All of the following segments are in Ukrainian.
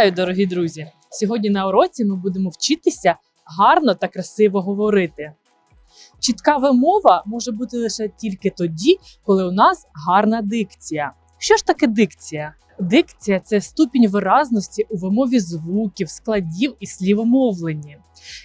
Вітаю, дорогі друзі! Сьогодні на уроці ми будемо вчитися гарно та красиво говорити. Чітка вимова може бути лише тільки тоді, коли у нас гарна дикція. Що ж таке дикція? Дикція це ступінь виразності у вимові звуків, складів і слівомовленні.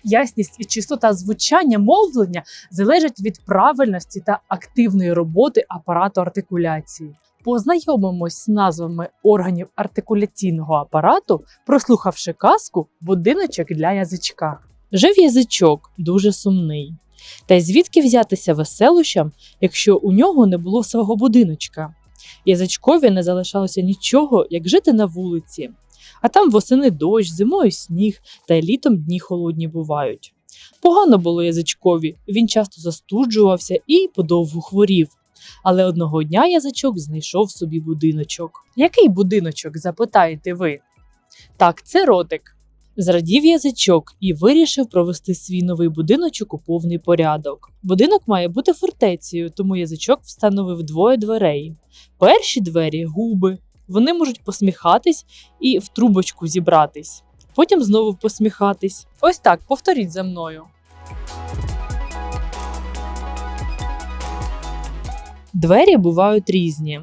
Ясність і чистота звучання мовлення залежать від правильності та активної роботи апарату артикуляції. Познайомимось з назвами органів артикуляційного апарату, прослухавши казку Будиночок для язичка. Жив язичок дуже сумний. Та й звідки взятися веселощам, якщо у нього не було свого будиночка? Язичкові не залишалося нічого, як жити на вулиці. А там восени дощ, зимою сніг, та й літом дні холодні бувають. Погано було язичкові, він часто застуджувався і подовгу хворів. Але одного дня язичок знайшов собі будиночок. Який будиночок, запитаєте ви? Так, це ротик. Зрадів язичок і вирішив провести свій новий будиночок у повний порядок. Будинок має бути фортецею, тому язичок встановив двоє дверей. Перші двері губи. Вони можуть посміхатись і в трубочку зібратись. Потім знову посміхатись. Ось так, повторіть за мною. Двері бувають різні.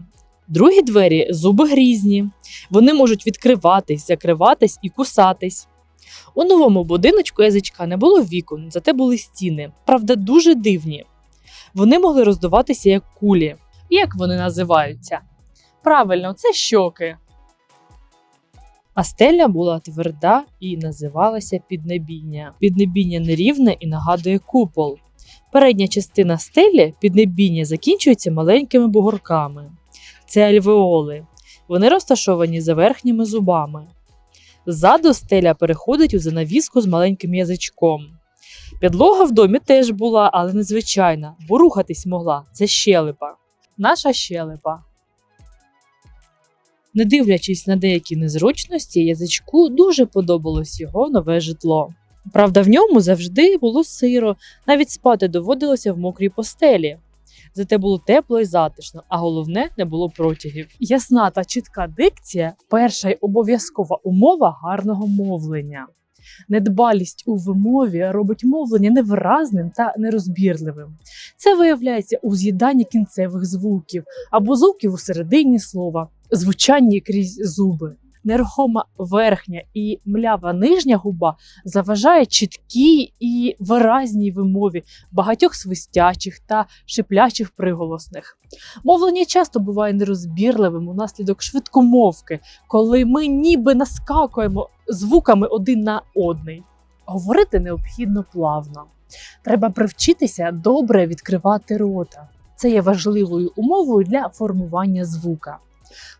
Другі двері зуби грізні. Вони можуть відкриватись, закриватись і кусатись. У новому будиночку язичка не було вікон, зате були стіни, правда, дуже дивні. Вони могли роздуватися як кулі. Як вони називаються? Правильно, це щоки. А стеля була тверда і називалася піднебіння. Піднебіння нерівне і нагадує купол. Передня частина стелі піднебіння закінчується маленькими бугорками. Це альвеоли. Вони розташовані за верхніми зубами. Ззаду стеля переходить у занавіску з маленьким язичком. Підлога в домі теж була, але незвичайна, бо рухатись могла. Це щелепа. Наша щелепа. Не дивлячись на деякі незручності, язичку дуже подобалось його нове житло. Правда, в ньому завжди було сиро, навіть спати доводилося в мокрій постелі. Зате було тепло і затишно, а головне не було протягів. Ясна та чітка дикція перша й обов'язкова умова гарного мовлення. Недбалість у вимові робить мовлення невиразним та нерозбірливим. Це виявляється у з'їданні кінцевих звуків або звуків у середині слова, звучанні крізь зуби. Нерухома верхня і млява нижня губа заважає чіткій і виразній вимові багатьох свистячих та шиплячих приголосних. Мовлення часто буває нерозбірливим унаслідок швидкомовки, коли ми ніби наскакуємо звуками один на одний. Говорити необхідно плавно. Треба привчитися добре відкривати рота. Це є важливою умовою для формування звука.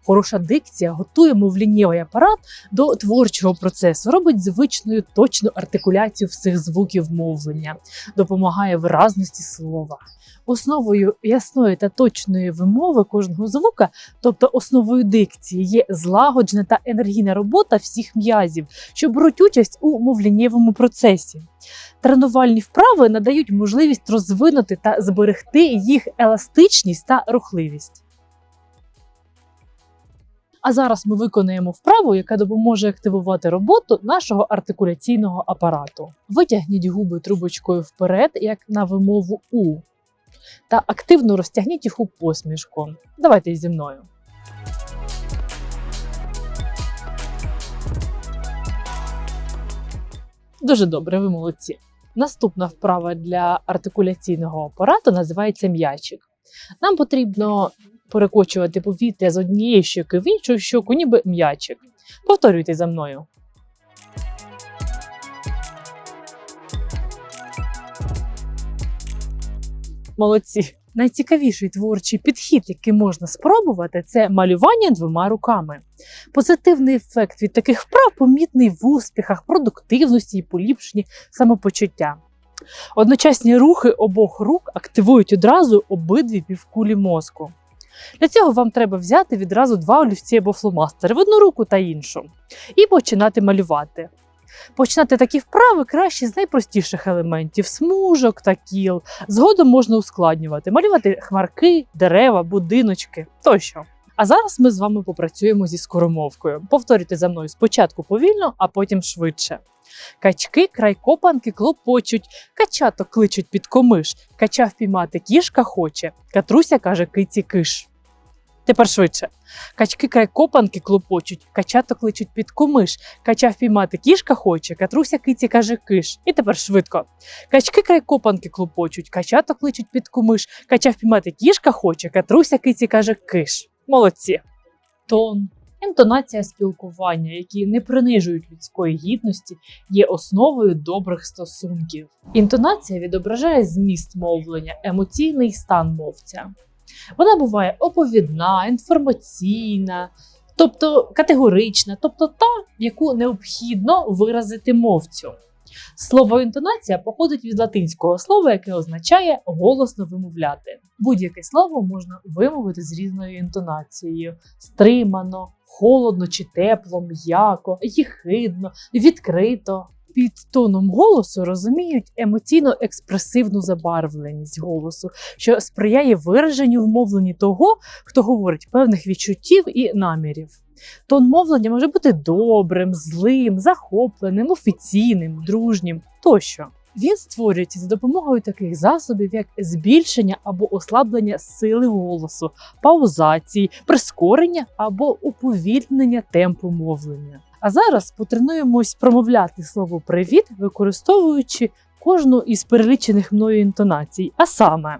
Хороша дикція готує мовліннєвий апарат до творчого процесу, робить звичною точну артикуляцію всіх звуків мовлення, допомагає виразності слова. Основою ясної та точної вимови кожного звука, тобто основою дикції, є злагоджена та енергійна робота всіх м'язів, що беруть участь у мовліннєвому процесі. Тренувальні вправи надають можливість розвинути та зберегти їх еластичність та рухливість. А зараз ми виконаємо вправу, яка допоможе активувати роботу нашого артикуляційного апарату. Витягніть губи трубочкою вперед, як на вимову У, та активно розтягніть їх у посмішку. Давайте зі мною. Дуже добре, ви молодці. Наступна вправа для артикуляційного апарату називається м'ячик. Нам потрібно перекочувати повітря з однієї щоки в іншу щоку, ніби м'ячик. Повторюйте за мною. Молодці. Найцікавіший творчий підхід, який можна спробувати, це малювання двома руками. Позитивний ефект від таких вправ помітний в успіхах, продуктивності і поліпшенні самопочуття. Одночасні рухи обох рук активують одразу обидві півкулі мозку. Для цього вам треба взяти відразу два олівці або фломастери в одну руку та іншу і починати малювати. Починати такі вправи краще з найпростіших елементів смужок та кіл. Згодом можна ускладнювати, малювати хмарки, дерева, будиночки тощо. А зараз ми з вами попрацюємо зі скоромовкою. Повторюйте за мною спочатку повільно, а потім швидше. Качки край копанки клопочуть, качато кличуть під комиш, кача впіймати кішка хоче, катруся каже киці киш. Тепер швидше. Качки край копанки клопочуть, качато кличуть під комиш, кача впіймати кішка хоче, катруся киці каже киш. І тепер швидко. Качки край копанки клопочуть, качато кличуть під комиш, кача впіймати кішка хоче, катруся киці каже киш. Молодці. Тон, інтонація спілкування, які не принижують людської гідності, є основою добрих стосунків. Інтонація відображає зміст мовлення, емоційний стан мовця. Вона буває оповідна, інформаційна, тобто категорична, тобто та, яку необхідно виразити мовцю. Слово інтонація походить від латинського слова, яке означає голосно вимовляти. Будь-яке слово можна вимовити з різною інтонацією: стримано, холодно чи тепло, м'яко, їхидно, відкрито. Під тоном голосу розуміють емоційно-експресивну забарвленість голосу, що сприяє вираженню в мовленні того, хто говорить певних відчуттів і намірів. Тон мовлення може бути добрим, злим, захопленим, офіційним, дружнім тощо. Він створюється за допомогою таких засобів, як збільшення або ослаблення сили голосу, паузації, прискорення або уповільнення темпу мовлення. А зараз потренуємось промовляти слово привіт, використовуючи кожну із перелічених мною інтонацій, а саме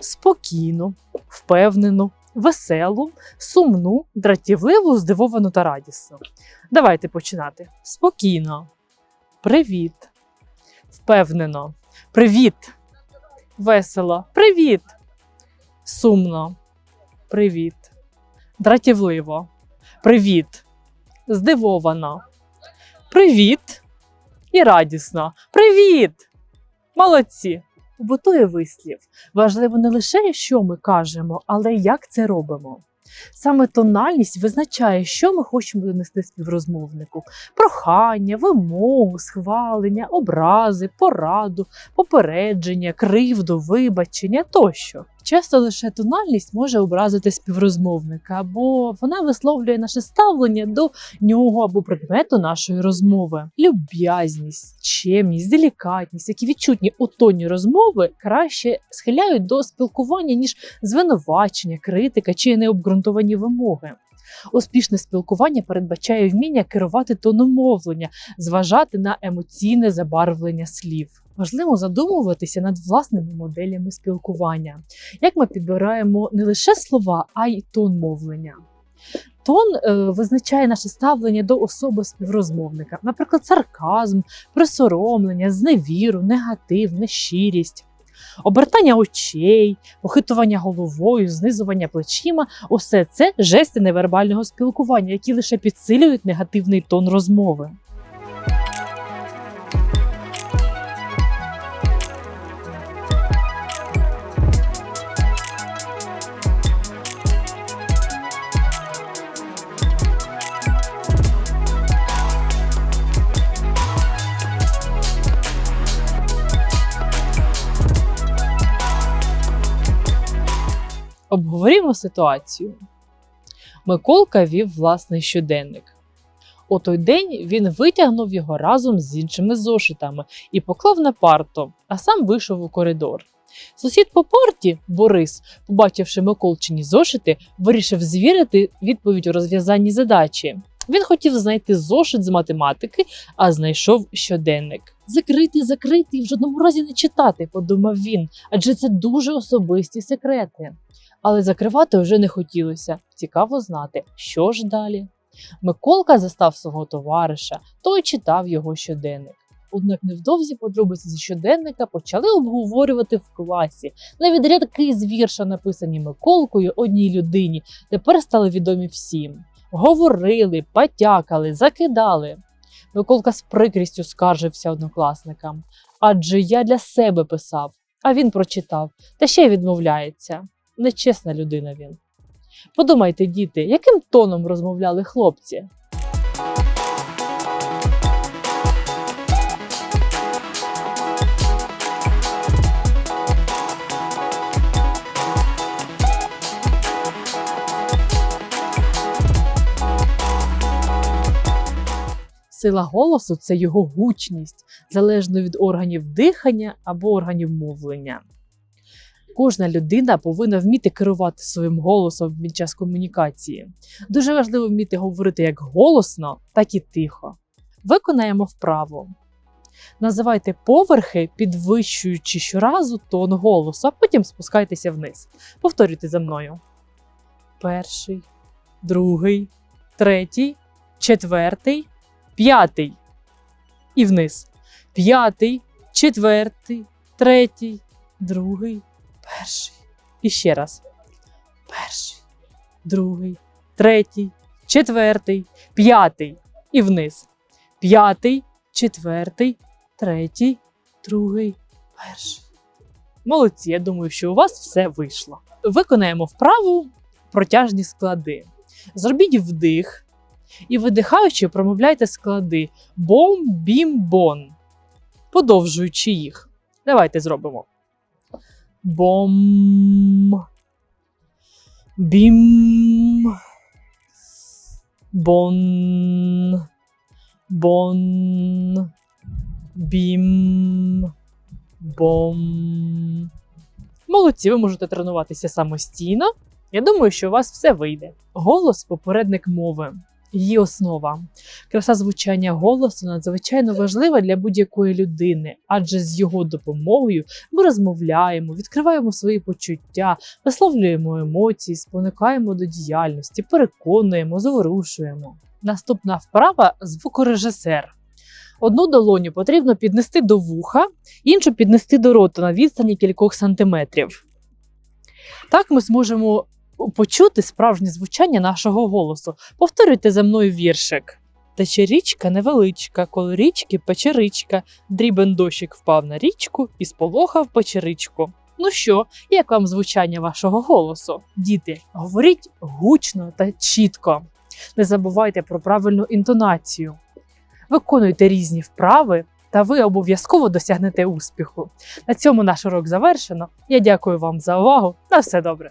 спокійну, впевнену, веселу, сумну, дратівливу, здивовану та радісну. Давайте починати. Спокійно. Привіт. Впевнено. Привіт. Весело. Привіт. Сумно. Привіт. Дратівливо. Привіт. Здивовано. Привіт. І радісно. Привіт! Молодці! Побутує вислів. Важливо не лише, що ми кажемо, але як це робимо. Саме тональність визначає, що ми хочемо донести співрозмовнику: прохання, вимогу, схвалення, образи, пораду, попередження, кривду, вибачення тощо. Часто лише тональність може образити співрозмовника, бо вона висловлює наше ставлення до нього або предмету нашої розмови. Люб'язність, чемність, делікатність, які відчутні у тоні розмови, краще схиляють до спілкування ніж звинувачення, критика чи необґрунтовані вимоги. Успішне спілкування передбачає вміння керувати тоном мовлення, зважати на емоційне забарвлення слів. Важливо задумуватися над власними моделями спілкування, як ми підбираємо не лише слова, а й тон мовлення. Тон е, визначає наше ставлення до особи співрозмовника, наприклад, сарказм, присоромлення, зневіру, негатив, нещирість. Обертання очей, похитування головою, знизування плечима усе це жести невербального спілкування, які лише підсилюють негативний тон розмови. Обговорімо ситуацію. Миколка вів власний щоденник. У той день він витягнув його разом з іншими зошитами і поклав на парту, а сам вийшов у коридор. Сусід по парті, Борис, побачивши Миколчині зошити, вирішив звірити відповідь у розв'язанні задачі. Він хотів знайти зошит з математики, а знайшов щоденник. Закрити, закрити і в жодному разі не читати, подумав він, адже це дуже особисті секрети. Але закривати вже не хотілося. Цікаво знати, що ж далі. Миколка застав свого товариша, той читав його щоденник. Однак невдовзі подробиці зі щоденника почали обговорювати в класі. Навіть рядки з вірша, написані Миколкою одній людині, тепер стали відомі всім. Говорили, потякали, закидали. Миколка з прикрістю скаржився однокласникам. Адже я для себе писав, а він прочитав, та ще й відмовляється нечесна людина він. Подумайте, діти, яким тоном розмовляли хлопці? Сила голосу це його гучність залежно від органів дихання або органів мовлення. Кожна людина повинна вміти керувати своїм голосом під час комунікації. Дуже важливо вміти говорити як голосно, так і тихо. Виконаємо вправу. Називайте поверхи, підвищуючи щоразу тон голосу, а потім спускайтеся вниз. Повторюйте за мною. Перший, другий, третій, четвертий, п'ятий. І вниз. П'ятий, четвертий, третій, другий, перший. І ще раз. Перший, другий, третій, четвертий, п'ятий. І вниз. П'ятий, четвертий, третій, другий, перший. Молодці, я думаю, що у вас все вийшло. Виконаємо вправу протяжні склади. Зробіть вдих і видихаючи, промовляйте склади бом, бім, бон, подовжуючи їх. Давайте зробимо. Бом. Бім. Бон. Бон. Бім. Бом. Молодці, ви можете тренуватися самостійно. Я думаю, що у вас все вийде. Голос попередник мови. Її основа. Краса звучання голосу надзвичайно важлива для будь-якої людини, адже з його допомогою ми розмовляємо, відкриваємо свої почуття, висловлюємо емоції, спонукаємо до діяльності, переконуємо, заворушуємо. Наступна вправа звукорежисер. Одну долоню потрібно піднести до вуха, іншу піднести до рота на відстані кількох сантиметрів. Так ми зможемо почути справжнє звучання нашого голосу. Повторюйте за мною віршик. Тече річка невеличка, коло річки печеричка, дрібен дощик впав на річку і сполохав печеричку. Ну що, як вам звучання вашого голосу? Діти, говоріть гучно та чітко. Не забувайте про правильну інтонацію. Виконуйте різні вправи, та ви обов'язково досягнете успіху. На цьому наш урок завершено. Я дякую вам за увагу. На все добре!